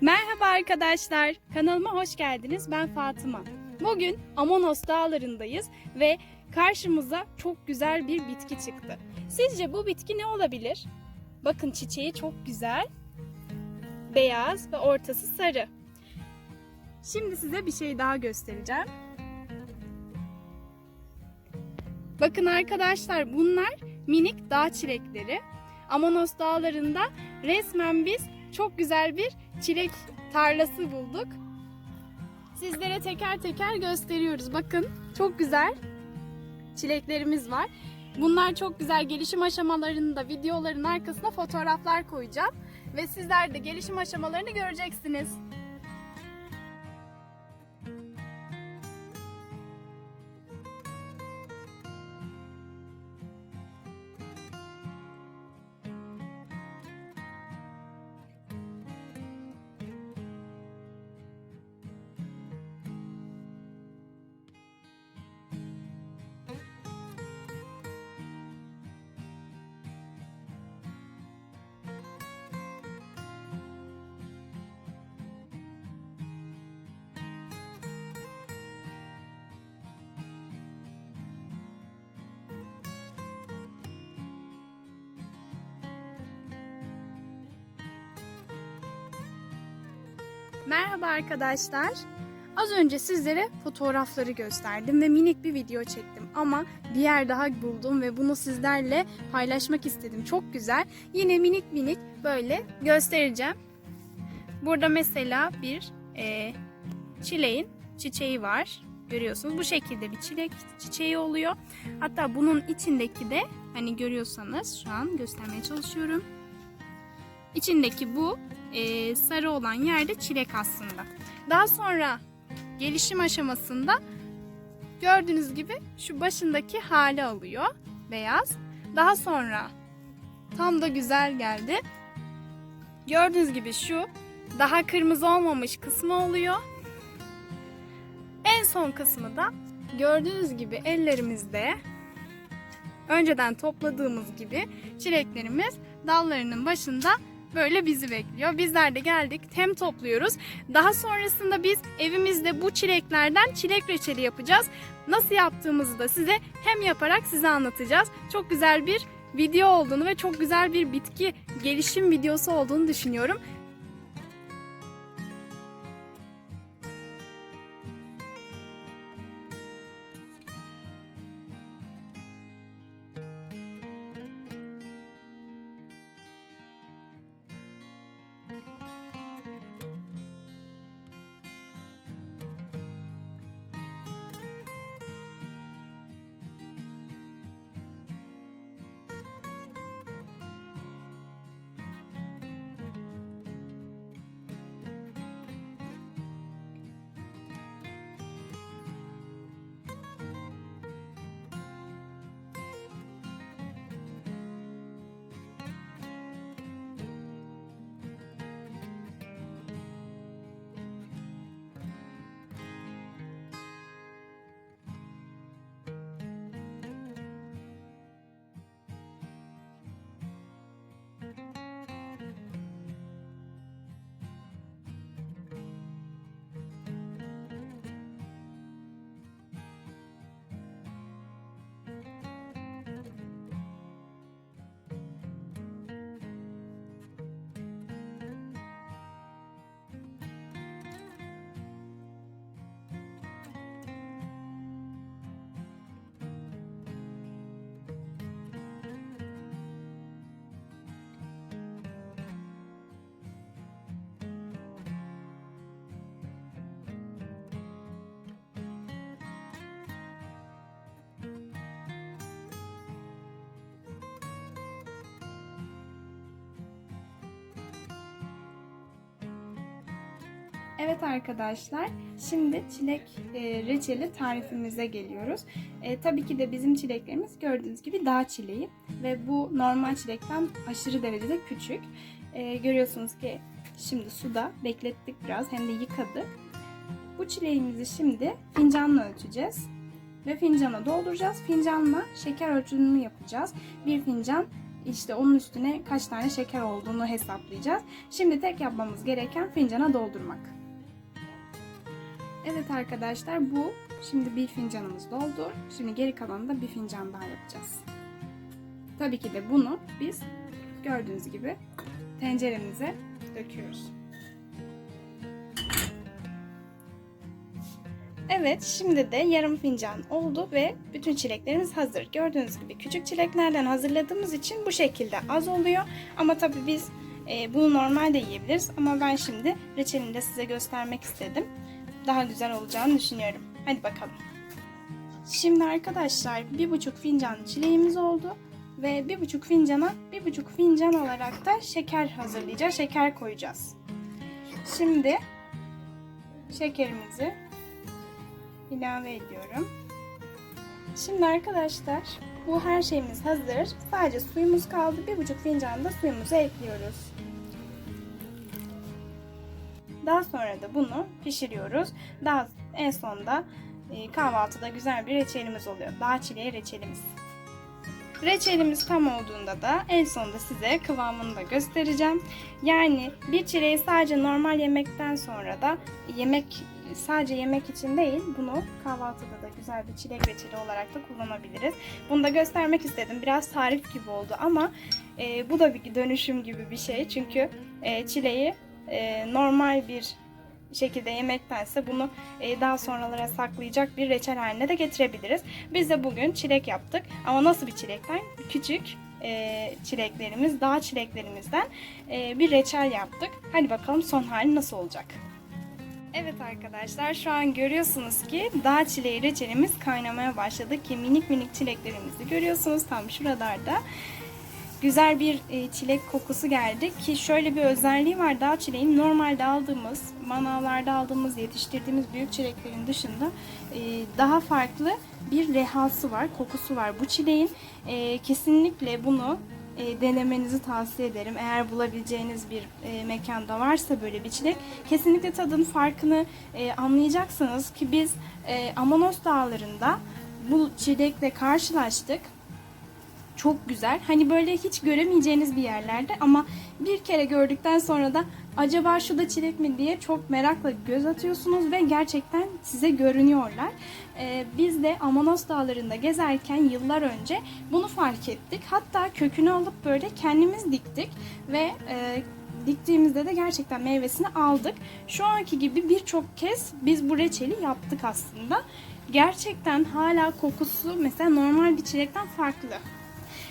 Merhaba arkadaşlar, kanalıma hoş geldiniz. Ben Fatıma. Bugün Amonos dağlarındayız ve karşımıza çok güzel bir bitki çıktı. Sizce bu bitki ne olabilir? Bakın çiçeği çok güzel, beyaz ve ortası sarı. Şimdi size bir şey daha göstereceğim. Bakın arkadaşlar bunlar minik dağ çilekleri. Amonos dağlarında resmen biz çok güzel bir çilek tarlası bulduk. Sizlere teker teker gösteriyoruz. Bakın çok güzel çileklerimiz var. Bunlar çok güzel gelişim aşamalarında videoların arkasına fotoğraflar koyacağım. Ve sizler de gelişim aşamalarını göreceksiniz. Merhaba arkadaşlar. Az önce sizlere fotoğrafları gösterdim ve minik bir video çektim ama bir yer daha buldum ve bunu sizlerle paylaşmak istedim. Çok güzel. Yine minik minik böyle göstereceğim. Burada mesela bir e, çileğin çiçeği var. Görüyorsunuz bu şekilde bir çilek çiçeği oluyor. Hatta bunun içindeki de hani görüyorsanız şu an göstermeye çalışıyorum. İçindeki bu e, sarı olan yerde çilek aslında. Daha sonra gelişim aşamasında gördüğünüz gibi şu başındaki hali alıyor beyaz. Daha sonra tam da güzel geldi. Gördüğünüz gibi şu daha kırmızı olmamış kısmı oluyor. En son kısmı da gördüğünüz gibi ellerimizde önceden topladığımız gibi çileklerimiz dallarının başında böyle bizi bekliyor. Bizler de geldik hem topluyoruz. Daha sonrasında biz evimizde bu çileklerden çilek reçeli yapacağız. Nasıl yaptığımızı da size hem yaparak size anlatacağız. Çok güzel bir video olduğunu ve çok güzel bir bitki gelişim videosu olduğunu düşünüyorum. Evet arkadaşlar, şimdi çilek e, reçeli tarifimize geliyoruz. E, tabii ki de bizim çileklerimiz gördüğünüz gibi dağ çileği ve bu normal çilekten aşırı derecede küçük. E, görüyorsunuz ki şimdi suda beklettik biraz hem de yıkadık. Bu çileğimizi şimdi fincanla ölçeceğiz ve fincana dolduracağız. Fincanla şeker ölçümünü yapacağız. Bir fincan işte onun üstüne kaç tane şeker olduğunu hesaplayacağız. Şimdi tek yapmamız gereken fincana doldurmak. Evet arkadaşlar bu şimdi bir fincanımız doldu. Şimdi geri kalanını da bir fincan daha yapacağız. Tabii ki de bunu biz gördüğünüz gibi tenceremize döküyoruz. Evet, şimdi de yarım fincan oldu ve bütün çileklerimiz hazır. Gördüğünüz gibi küçük çileklerden hazırladığımız için bu şekilde az oluyor. Ama tabii biz e, bunu normalde yiyebiliriz. Ama ben şimdi reçelini de size göstermek istedim. Daha güzel olacağını düşünüyorum. Hadi bakalım. Şimdi arkadaşlar bir buçuk fincan çileğimiz oldu. Ve bir buçuk fincana bir buçuk fincan olarak da şeker hazırlayacağız. Şeker koyacağız. Şimdi şekerimizi ilave ediyorum. Şimdi arkadaşlar bu her şeyimiz hazır. Sadece suyumuz kaldı. Bir buçuk fincan da suyumuzu ekliyoruz. Daha sonra da bunu pişiriyoruz. Daha en sonda e, kahvaltıda güzel bir reçelimiz oluyor. Dağ çileği reçelimiz. Reçelimiz tam olduğunda da en sonunda size kıvamını da göstereceğim. Yani bir çileği sadece normal yemekten sonra da yemek sadece yemek için değil bunu kahvaltıda da güzel bir çilek reçeli olarak da kullanabiliriz. Bunu da göstermek istedim. Biraz tarif gibi oldu ama e, bu da bir dönüşüm gibi bir şey. Çünkü e, çileği e, normal bir şekilde yemektense bunu e, daha sonralara saklayacak bir reçel haline de getirebiliriz. Biz de bugün çilek yaptık ama nasıl bir çilekten? Küçük e, çileklerimiz, dağ çileklerimizden e, bir reçel yaptık. Hadi bakalım son hali nasıl olacak? Evet arkadaşlar şu an görüyorsunuz ki dağ çileği reçelimiz kaynamaya başladı ki minik minik çileklerimizi görüyorsunuz tam şuralarda. Güzel bir e, çilek kokusu geldi ki şöyle bir özelliği var dağ çileğin normalde aldığımız manavlarda aldığımız yetiştirdiğimiz büyük çileklerin dışında e, daha farklı bir rehası var kokusu var bu çileğin E, kesinlikle bunu denemenizi tavsiye ederim. Eğer bulabileceğiniz bir mekanda varsa böyle bir çilek kesinlikle tadın farkını anlayacaksınız ki biz Amanos dağlarında bu çilekle karşılaştık. Çok güzel. Hani böyle hiç göremeyeceğiniz bir yerlerde ama bir kere gördükten sonra da acaba şu da çilek mi diye çok merakla göz atıyorsunuz ve gerçekten size görünüyorlar. Ee, biz de Amanos dağlarında gezerken yıllar önce bunu fark ettik. Hatta kökünü alıp böyle kendimiz diktik ve e, diktiğimizde de gerçekten meyvesini aldık. Şu anki gibi birçok kez biz bu reçeli yaptık aslında. Gerçekten hala kokusu mesela normal bir çilekten farklı.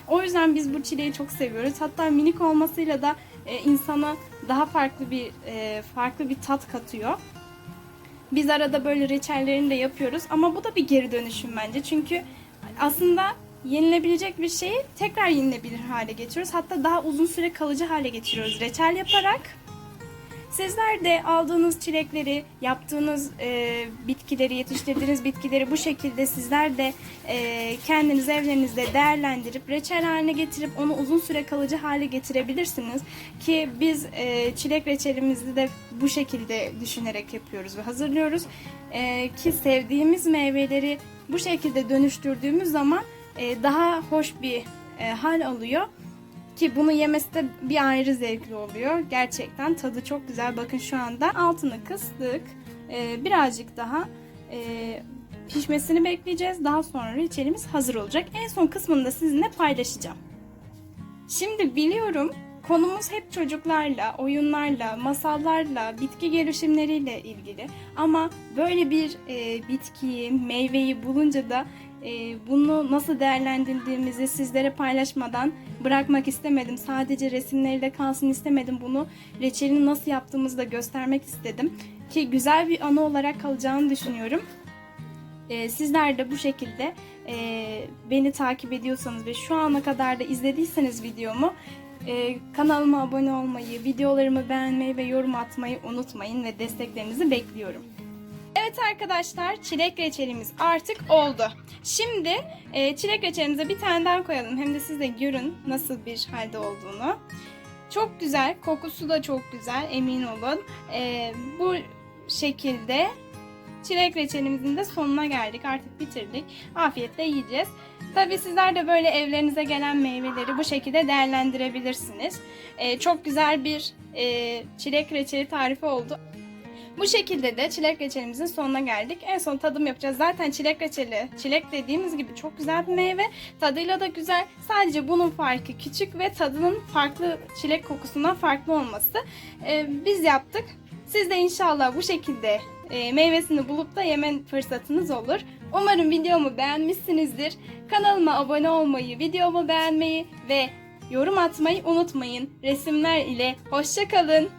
O yüzden biz bu çileği çok seviyoruz. Hatta minik olmasıyla da e, insana daha farklı bir e, farklı bir tat katıyor. Biz arada böyle reçellerini de yapıyoruz ama bu da bir geri dönüşüm bence. Çünkü aslında yenilebilecek bir şeyi tekrar yenilebilir hale getiriyoruz. Hatta daha uzun süre kalıcı hale getiriyoruz reçel yaparak. Sizler de aldığınız çilekleri, yaptığınız e, bitkileri, yetiştirdiğiniz bitkileri bu şekilde sizler de e, kendiniz evlerinizde değerlendirip reçel haline getirip onu uzun süre kalıcı hale getirebilirsiniz. Ki biz e, çilek reçelimizi de bu şekilde düşünerek yapıyoruz ve hazırlıyoruz. E, ki sevdiğimiz meyveleri bu şekilde dönüştürdüğümüz zaman e, daha hoş bir e, hal alıyor. Ki bunu yemesi de bir ayrı zevkli oluyor. Gerçekten tadı çok güzel. Bakın şu anda altını kıstık. Ee, birazcık daha e, pişmesini bekleyeceğiz. Daha sonra reçelimiz hazır olacak. En son kısmını da sizinle paylaşacağım. Şimdi biliyorum konumuz hep çocuklarla, oyunlarla, masallarla, bitki gelişimleriyle ilgili. Ama böyle bir e, bitkiyi, meyveyi bulunca da bunu nasıl değerlendirdiğimizi sizlere paylaşmadan bırakmak istemedim. Sadece resimleriyle kalsın istemedim. Bunu reçelini nasıl yaptığımızı da göstermek istedim. Ki güzel bir anı olarak kalacağını düşünüyorum. E, sizler de bu şekilde e, beni takip ediyorsanız ve şu ana kadar da izlediyseniz videomu e, kanalıma abone olmayı, videolarımı beğenmeyi ve yorum atmayı unutmayın ve desteklerinizi bekliyorum. Evet arkadaşlar çilek reçelimiz artık oldu. Şimdi e, çilek reçelimize bir tane daha koyalım. Hem de siz de görün nasıl bir halde olduğunu. Çok güzel. Kokusu da çok güzel emin olun. E, bu şekilde çilek reçelimizin de sonuna geldik. Artık bitirdik. Afiyetle yiyeceğiz. Tabii sizler de böyle evlerinize gelen meyveleri bu şekilde değerlendirebilirsiniz. Ee, çok güzel bir e, çilek reçeli tarifi oldu. Bu şekilde de çilek reçelimizin sonuna geldik. En son tadım yapacağız. Zaten çilek reçeli, çilek dediğimiz gibi çok güzel bir meyve. Tadıyla da güzel. Sadece bunun farkı küçük ve tadının farklı çilek kokusundan farklı olması. Ee, biz yaptık. Siz de inşallah bu şekilde e, meyvesini bulup da yeme fırsatınız olur. Umarım videomu beğenmişsinizdir. Kanalıma abone olmayı, videomu beğenmeyi ve yorum atmayı unutmayın. Resimler ile hoşçakalın.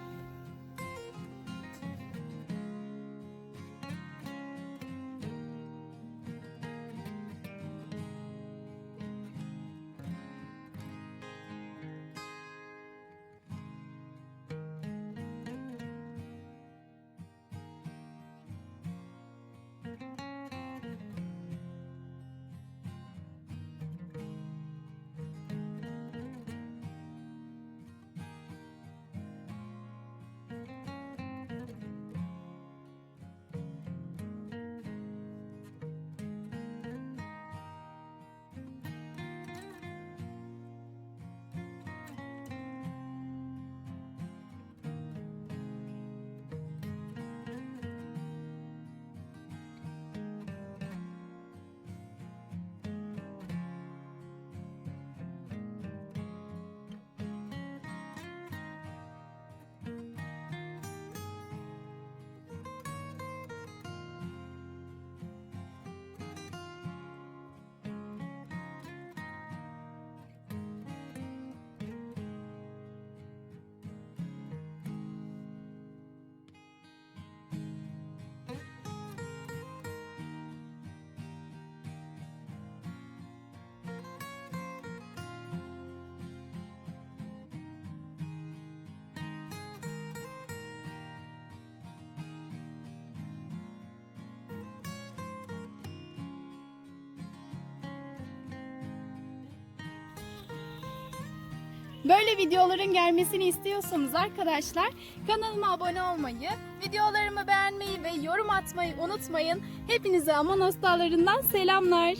Böyle videoların gelmesini istiyorsanız arkadaşlar kanalıma abone olmayı, videolarımı beğenmeyi ve yorum atmayı unutmayın. Hepinize Aman Hastalarından selamlar.